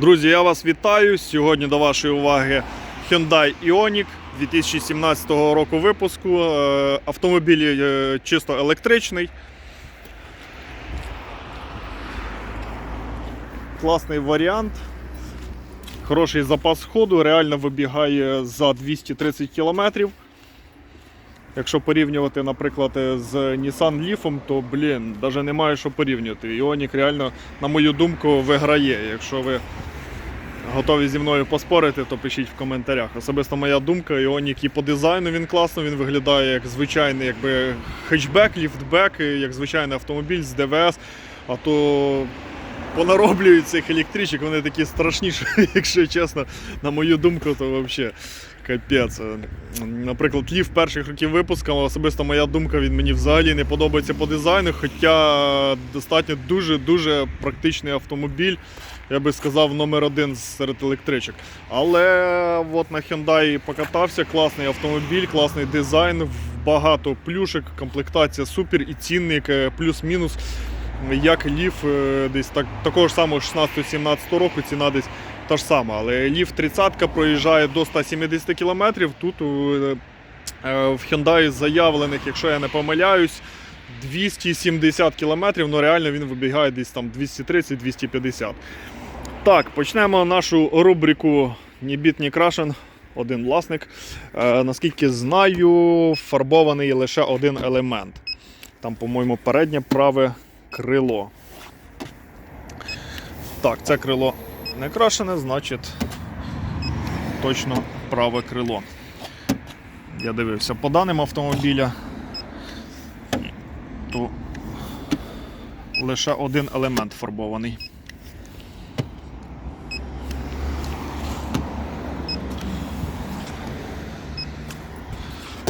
Друзі, я вас вітаю. Сьогодні до вашої уваги Hyundai Ioniq 2017 року випуску. Е, Автомобіль е, чисто електричний. Класний варіант. Хороший запас ходу, реально вибігає за 230 км. Якщо порівнювати, наприклад, з Nissan Leaf, то, блін, навіть немає що порівнювати. Ioniq реально, на мою думку, виграє. Якщо ви готові зі мною поспорити, то пишіть в коментарях. Особисто моя думка, Ioniq і по дизайну він класно, він виглядає як звичайний якби, хетчбек, ліфтбек, як звичайний автомобіль з ДВС. А то понароблюють цих електричок, вони такі страшні, що, якщо чесно, на мою думку, то взагалі капець. Наприклад, лів перших років випуску, особисто моя думка, він мені взагалі не подобається по дизайну, хоча достатньо дуже-дуже практичний автомобіль. Я би сказав, номер один серед електричок. Але от на Hyundai покатався, класний автомобіль, класний дизайн, багато плюшек, комплектація супер і цінник е, плюс-мінус. Як лів е, десь так, такого ж самого 16-17 року, ціна десь та ж сама. Але лів 30 проїжджає до 170 км. Тут е, в Hyundai заявлених, якщо я не помиляюсь, 270 км, ну реально він вибігає десь там 230-250. Так, почнемо нашу рубрику Ні біт, ні крашен. Один власник. Е, наскільки знаю, фарбований лише один елемент. Там, по-моєму, переднє праве крило. Так, це крило не крашене, значить точно праве крило. Я дивився по даним автомобіля, то лише один елемент фарбований.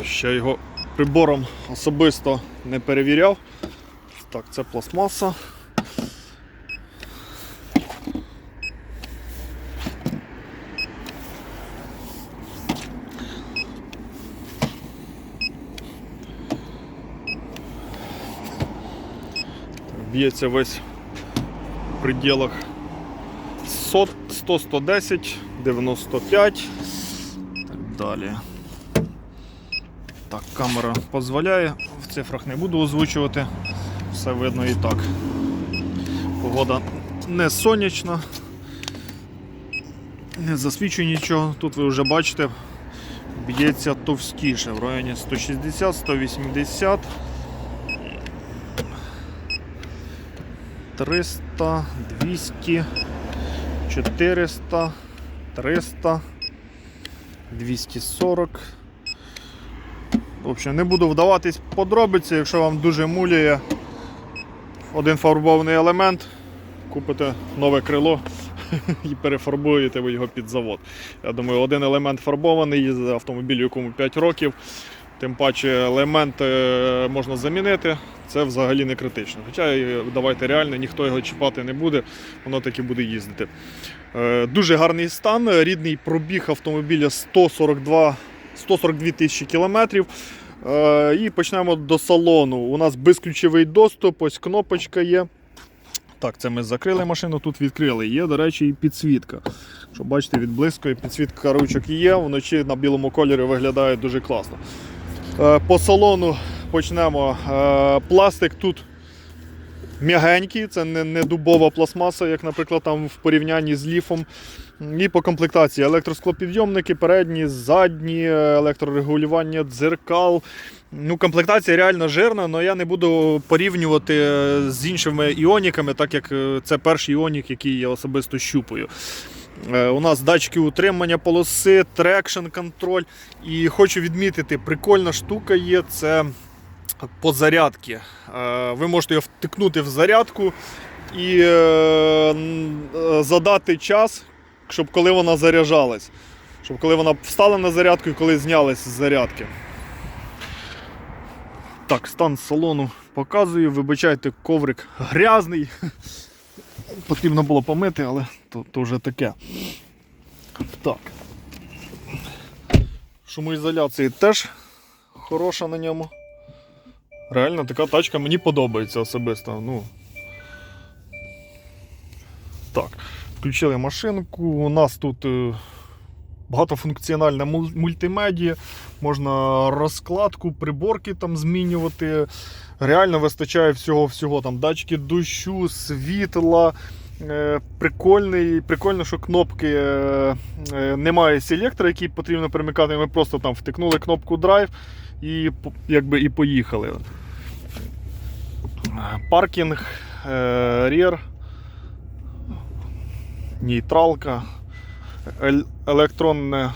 Ще його прибором особисто не перевіряв. Так, це пластмаса. Б'ється весь в пределах 100, 100 110, 95 так далі. Так, камера дозволяє, в цифрах не буду озвучувати, все видно і так. Погода не сонячна, не засвічує нічого. Тут ви вже бачите, б'ється товстіше в районі 160, 180. 300, 200, 400, 300, 240. В общем, не буду вдаватись подробиці, якщо вам дуже муляє один фарбований елемент, купите нове крило і перефарбуєте ви його під завод. Я думаю, один елемент фарбований з автомобілю, якому 5 років. Тим паче елемент е, можна замінити, це взагалі не критично. Хоча е, давайте реально, ніхто його чіпати не буде, воно таки буде їздити. Е, Дуже гарний стан, рідний пробіг автомобіля 142 142 тисячі кілометрів. Е, І почнемо до салону. У нас безключовий доступ, ось кнопочка є. Так, це ми закрили машину, тут відкрили. Є, до речі, і підсвітка. Що бачите, відблискує, підсвітка ручок є, вночі на білому кольорі виглядає дуже класно. Е, По салону почнемо. Е, Пластик тут м'ягенький, це не, не дубова пластмаса, як, наприклад, там в порівнянні з ліфом. І по комплектації електросклопідйомники, передні, задні, електрорегулювання дзеркал. Ну, Комплектація реально жирна, але я не буду порівнювати е, з іншими іоніками, так як е, це перший іонік, який я особисто щупаю. Е, У нас датчики утримання полоси, трекшн контроль. І хочу відмітити, прикольна штука є. Це по зарядці. Е, Ви можете його втикнути в зарядку і е, е, задати час, щоб коли вона заряджалась. Щоб коли вона встала на зарядку і коли знялась з зарядки. Так, стан салону показую. Вибачайте, коврик грязний. Потрібно було помити, але то, то вже таке. Так. Шумоізоляція теж хороша на ньому. Реально така тачка мені подобається особисто. Ну. Так. Включили машинку. У нас тут е, багатофункціональна мультимедія, можна розкладку, приборки там змінювати. Реально вистачає всього-всього. Там датчики дощу, світла. Е, Прикольний, прикольно, що кнопки е, немає селектора, який потрібно перемикати. Ми просто там втикнули кнопку Drive і, якби, і поїхали. Паркінг, е, рєр, нейтралка, електронне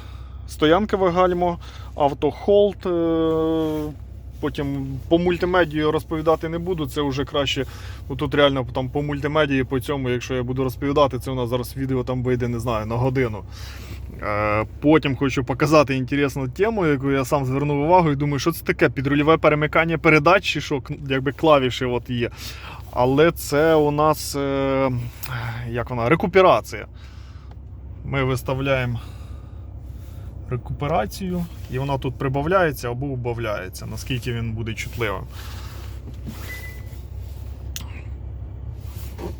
стоянкове гальмо, автохолд. е, Потім по мультимедії розповідати не буду, це вже краще. Ну, тут реально там по мультимедії, по цьому, якщо я буду розповідати, це у нас зараз відео там вийде, не знаю, на годину. Е, Потім хочу показати інтересну тему, яку я сам звернув увагу і думаю, що це таке підрульове перемикання передач, чи що якби клавіші от є. Але це у нас е, як вона, рекуперація. Ми виставляємо рекуперацію, і вона тут прибавляється або убавляється, наскільки він буде чутливим.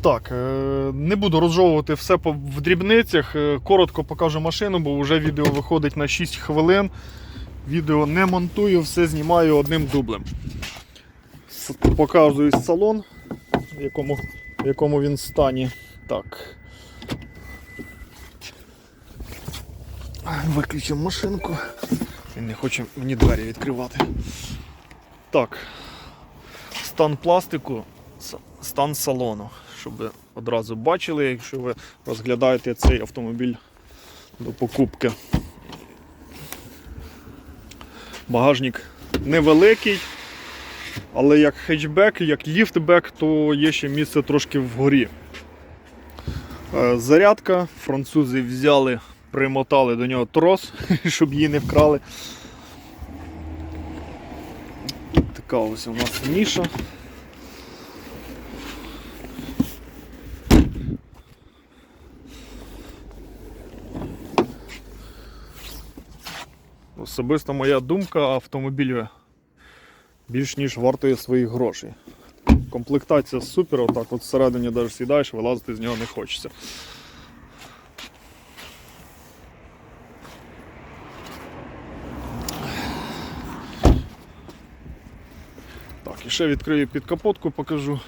Так, е, не буду розжовувати все в дрібницях. е, Коротко покажу машину, бо вже відео виходить на 6 хвилин. Відео не монтую, все знімаю одним дублем. Показую салон, в якому, в якому він стані. Так. Виключимо машинку. Він не хоче мені двері відкривати. Так. Стан пластику, стан салону. Щоб ви одразу бачили, якщо ви розглядаєте цей автомобіль до покупки. Багажник невеликий, але як хетчбек, як ліфтбек, то є ще місце трошки вгорі. Е, Зарядка. Французи взяли, примотали до нього трос, щоб її не вкрали. Така ось у нас ніша. Особисто моя думка, автомобіль більш ніж вартує своїх грошей. Комплектація супер, отак от всередині навіть сідаєш, вилазити з нього не хочеться. Так, і ще відкрию під капотку, покажу.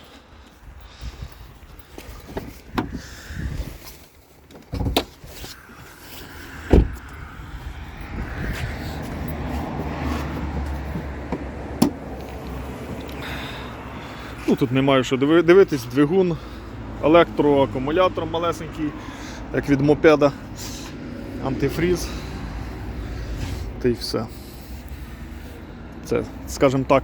Тут немає що дивитись, двигун, електроакумулятор малесенький, як від мопеда, антифріз. Та й все. Це, скажімо так,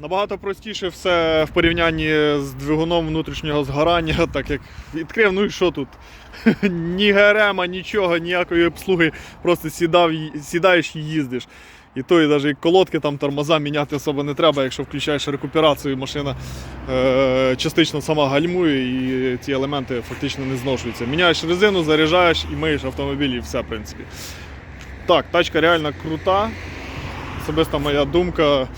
набагато простіше все в порівнянні з двигуном внутрішнього згорання, так як відкрив, ну і що тут? Ні ГРМа, нічого, ніякої обслуги, просто сідав, сідаєш і їздиш. І то, і навіть колодки там тормоза міняти особо не треба, якщо включаєш рекуперацію, машина е, частично сама гальмує і ці елементи фактично не зношуються. Міняєш резину, заряджаєш і миєш автомобіль і все, в принципі. Так, тачка реально крута. Особиста моя думка.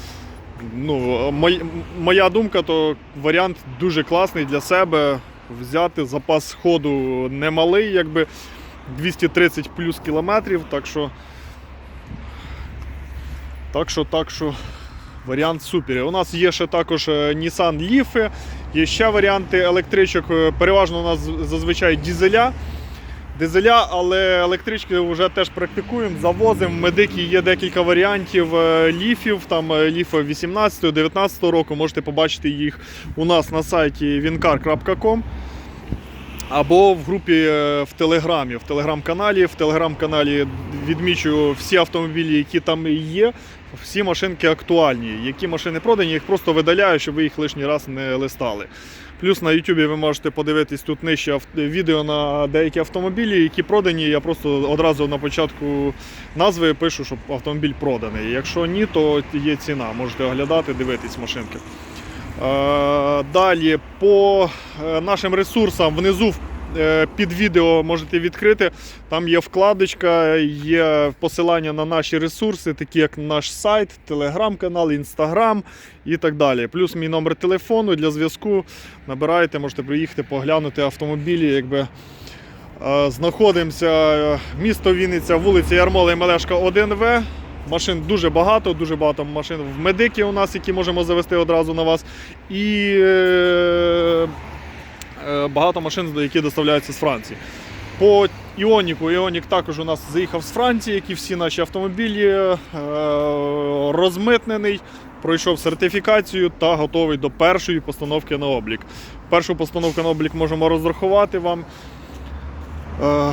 Ну, мой- моя думка, то варіант дуже класний для себе. Взяти запас ходу немалий, якби 230 плюс кілометрів, так що. Так що, так що, варіант супер. У нас є ще також е, Nissan Leaf, є ще варіанти електричок. е, Переважно у нас зазвичай дізеля. Дизеля, але електрички вже теж практикуємо, завозимо. В медики є декілька варіантів ліфів, там е, ліфи 18-19 року. Можете побачити їх у нас на сайті wincar.com або в групі в Телеграмі, в телеграм-каналі. В телеграм-каналі відмічу всі автомобілі, які там є. Всі машинки актуальні. Які машини продані, їх просто видаляю, щоб ви їх лишній раз не листали. Плюс на YouTube ви можете подивитись тут нижче відео на деякі автомобілі, які продані. Я просто одразу на початку назви пишу, щоб автомобіль проданий. Якщо ні, то є ціна. Можете оглядати, дивитись машинки. Е, Далі по е, нашим ресурсам внизу під відео можете відкрити. Там є вкладочка, є посилання на наші ресурси, такі як наш сайт, телеграм-канал, інстаграм і так далі. Плюс мій номер телефону для зв'язку. Набирайте, можете приїхати, поглянути автомобілі. Якби Е, Знаходимося е, місто Вінниця, вулиця Ярмола і Мелешка 1В. Машин дуже багато, дуже багато машин в медики у нас, які можемо завести одразу на вас. І е, е, багато машин, які доставляються з Франції. По Іоніку, Іонік також у нас заїхав з Франції, як і всі наші автомобілі, е, розмитнений, пройшов сертифікацію та готовий до першої постановки на облік. Першу постановку на облік можемо розрахувати вам. Е,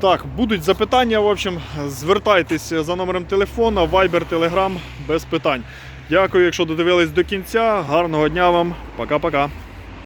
Так, будуть запитання. В общем, звертайтесь за номером телефона, Viber, Telegram без питань. Дякую, якщо додивились до кінця. Гарного дня вам. Пока-пока.